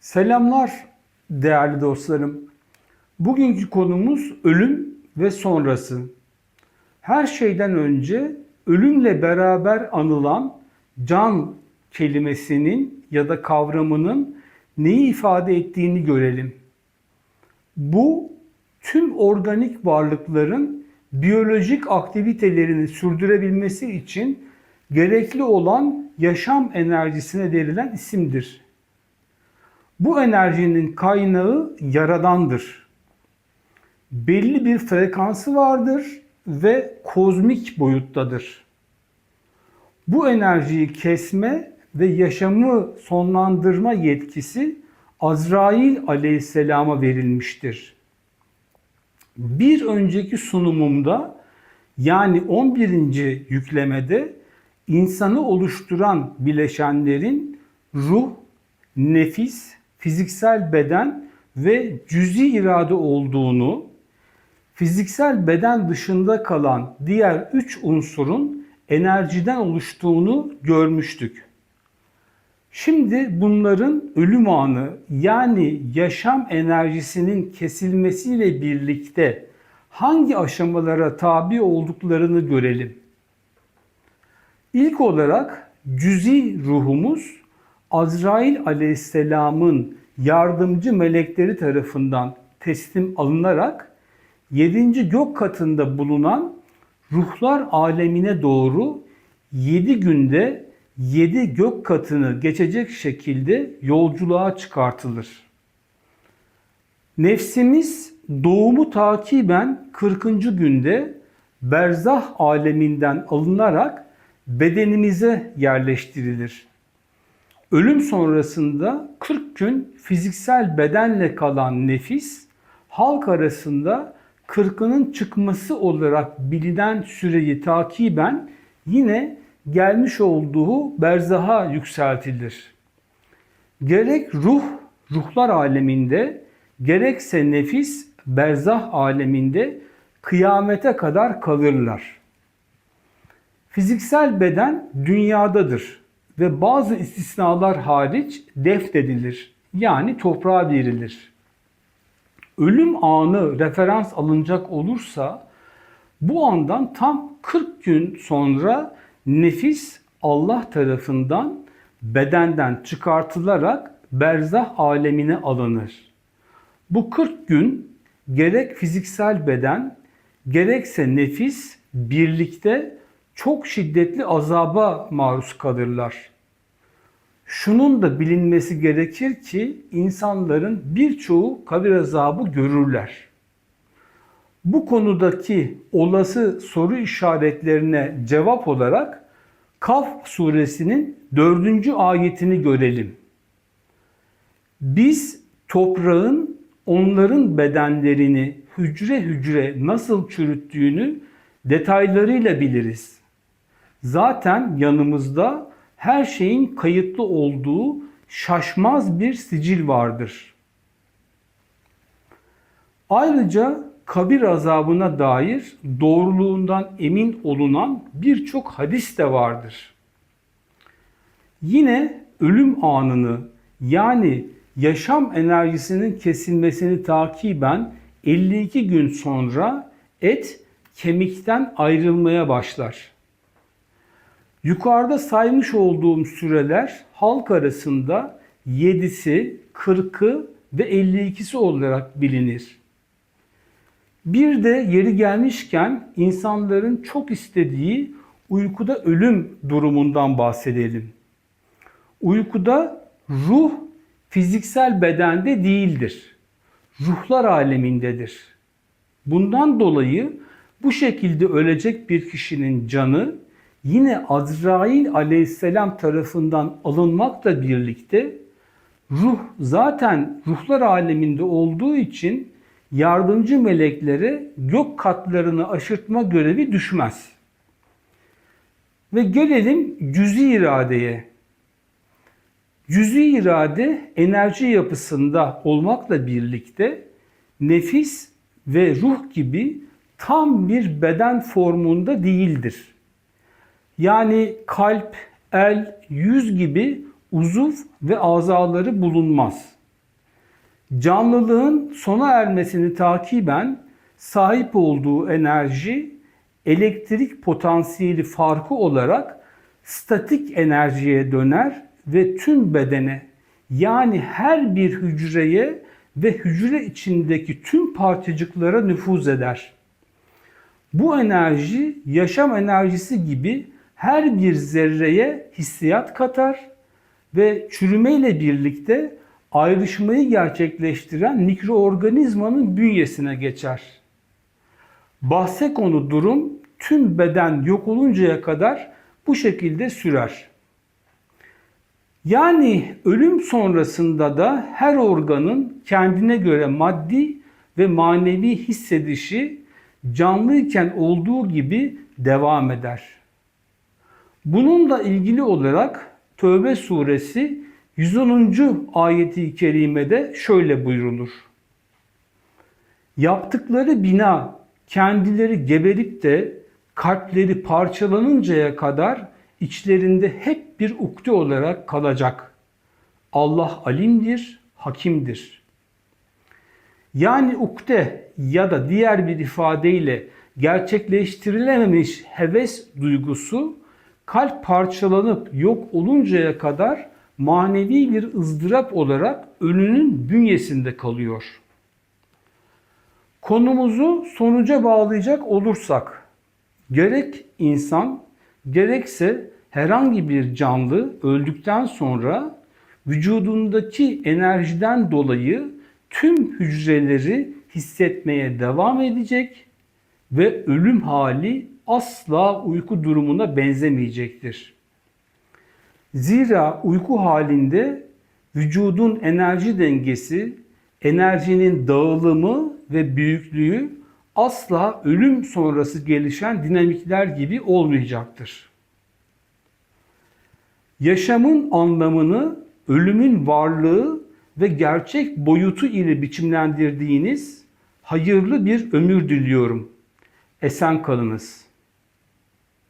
Selamlar değerli dostlarım. Bugünkü konumuz ölüm ve sonrası. Her şeyden önce ölümle beraber anılan can kelimesinin ya da kavramının neyi ifade ettiğini görelim. Bu tüm organik varlıkların biyolojik aktivitelerini sürdürebilmesi için gerekli olan yaşam enerjisine verilen isimdir. Bu enerjinin kaynağı yaradandır. Belli bir frekansı vardır ve kozmik boyuttadır. Bu enerjiyi kesme ve yaşamı sonlandırma yetkisi Azrail aleyhisselama verilmiştir. Bir önceki sunumumda yani 11. yüklemede insanı oluşturan bileşenlerin ruh, nefis, fiziksel beden ve cüzi irade olduğunu, fiziksel beden dışında kalan diğer üç unsurun enerjiden oluştuğunu görmüştük. Şimdi bunların ölüm anı yani yaşam enerjisinin kesilmesiyle birlikte hangi aşamalara tabi olduklarını görelim. İlk olarak cüzi ruhumuz Azrail aleyhisselamın yardımcı melekleri tarafından teslim alınarak 7. gök katında bulunan ruhlar alemine doğru 7 günde 7 gök katını geçecek şekilde yolculuğa çıkartılır. Nefsimiz doğumu takiben 40. günde berzah aleminden alınarak bedenimize yerleştirilir. Ölüm sonrasında 40 gün fiziksel bedenle kalan nefis halk arasında kırkının çıkması olarak bilinen süreyi takiben yine gelmiş olduğu berzaha yükseltilir. Gerek ruh, ruhlar aleminde, gerekse nefis, berzah aleminde kıyamete kadar kalırlar. Fiziksel beden dünyadadır ve bazı istisnalar hariç defnedilir yani toprağa verilir. Ölüm anı referans alınacak olursa bu andan tam 40 gün sonra nefis Allah tarafından bedenden çıkartılarak berzah alemine alınır. Bu 40 gün gerek fiziksel beden gerekse nefis birlikte çok şiddetli azaba maruz kalırlar. Şunun da bilinmesi gerekir ki insanların birçoğu kabir azabı görürler. Bu konudaki olası soru işaretlerine cevap olarak Kaf suresinin dördüncü ayetini görelim. Biz toprağın onların bedenlerini hücre hücre nasıl çürüttüğünü detaylarıyla biliriz. Zaten yanımızda her şeyin kayıtlı olduğu şaşmaz bir sicil vardır. Ayrıca kabir azabına dair doğruluğundan emin olunan birçok hadis de vardır. Yine ölüm anını yani yaşam enerjisinin kesilmesini takiben 52 gün sonra et kemikten ayrılmaya başlar. Yukarıda saymış olduğum süreler halk arasında 7'si, 40'ı ve 52'si olarak bilinir. Bir de yeri gelmişken insanların çok istediği uykuda ölüm durumundan bahsedelim. Uykuda ruh fiziksel bedende değildir. Ruhlar alemindedir. Bundan dolayı bu şekilde ölecek bir kişinin canı yine Azrail aleyhisselam tarafından alınmakla birlikte ruh zaten ruhlar aleminde olduğu için yardımcı meleklere gök katlarını aşırtma görevi düşmez. Ve gelelim cüzi iradeye. Cüzi irade enerji yapısında olmakla birlikte nefis ve ruh gibi tam bir beden formunda değildir. Yani kalp, el, yüz gibi uzuv ve azaları bulunmaz. Canlılığın sona ermesini takiben sahip olduğu enerji elektrik potansiyeli farkı olarak statik enerjiye döner ve tüm bedene yani her bir hücreye ve hücre içindeki tüm parçacıklara nüfuz eder. Bu enerji yaşam enerjisi gibi her bir zerreye hissiyat katar ve çürümeyle birlikte ayrışmayı gerçekleştiren mikroorganizmanın bünyesine geçer. Bahse konu durum tüm beden yok oluncaya kadar bu şekilde sürer. Yani ölüm sonrasında da her organın kendine göre maddi ve manevi hissedişi canlıyken olduğu gibi devam eder. Bununla ilgili olarak Tövbe suresi 110. ayeti kerimede şöyle buyrulur. Yaptıkları bina kendileri geberip de kalpleri parçalanıncaya kadar içlerinde hep bir ukde olarak kalacak. Allah alimdir, hakimdir. Yani ukde ya da diğer bir ifadeyle gerçekleştirilememiş heves duygusu kalp parçalanıp yok oluncaya kadar manevi bir ızdırap olarak ölünün bünyesinde kalıyor. Konumuzu sonuca bağlayacak olursak, gerek insan gerekse herhangi bir canlı öldükten sonra vücudundaki enerjiden dolayı tüm hücreleri hissetmeye devam edecek ve ölüm hali asla uyku durumuna benzemeyecektir. Zira uyku halinde vücudun enerji dengesi, enerjinin dağılımı ve büyüklüğü asla ölüm sonrası gelişen dinamikler gibi olmayacaktır. Yaşamın anlamını ölümün varlığı ve gerçek boyutu ile biçimlendirdiğiniz hayırlı bir ömür diliyorum. Esen kalınız.